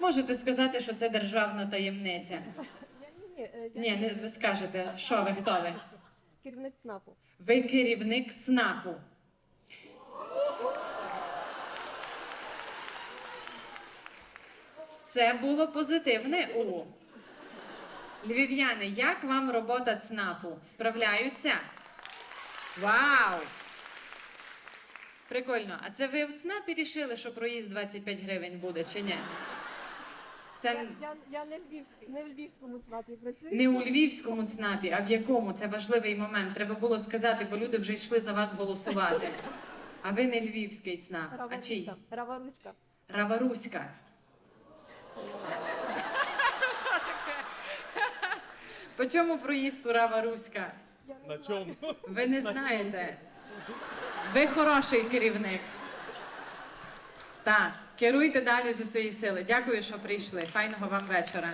Можете сказати, що це державна таємниця. Ні, не ви скажете, що ви, хто ви? керівник ЦНАПу. Ви керівник ЦНАПу. Це було позитивне У. Львів'яни, як вам робота ЦНАПу? Справляються? Вау! Прикольно. А це ви в ЦНАПі рішили, що проїзд 25 гривень буде, чи ні? Це Я, я не, львівський, не в львівському ЦНАПі працюю. не у львівському ЦНАПі, а в якому? Це важливий момент. Треба було сказати, бо люди вже йшли за вас голосувати. А ви не львівський ЦНАП. А чий? Раваруська. Раваруська. Раваруська. По чому проїзд у Раваруська? На чому? Ви не знаєте. Ви хороший керівник. Так, керуйте далі з усієї сили. Дякую, що прийшли. Файного вам вечора.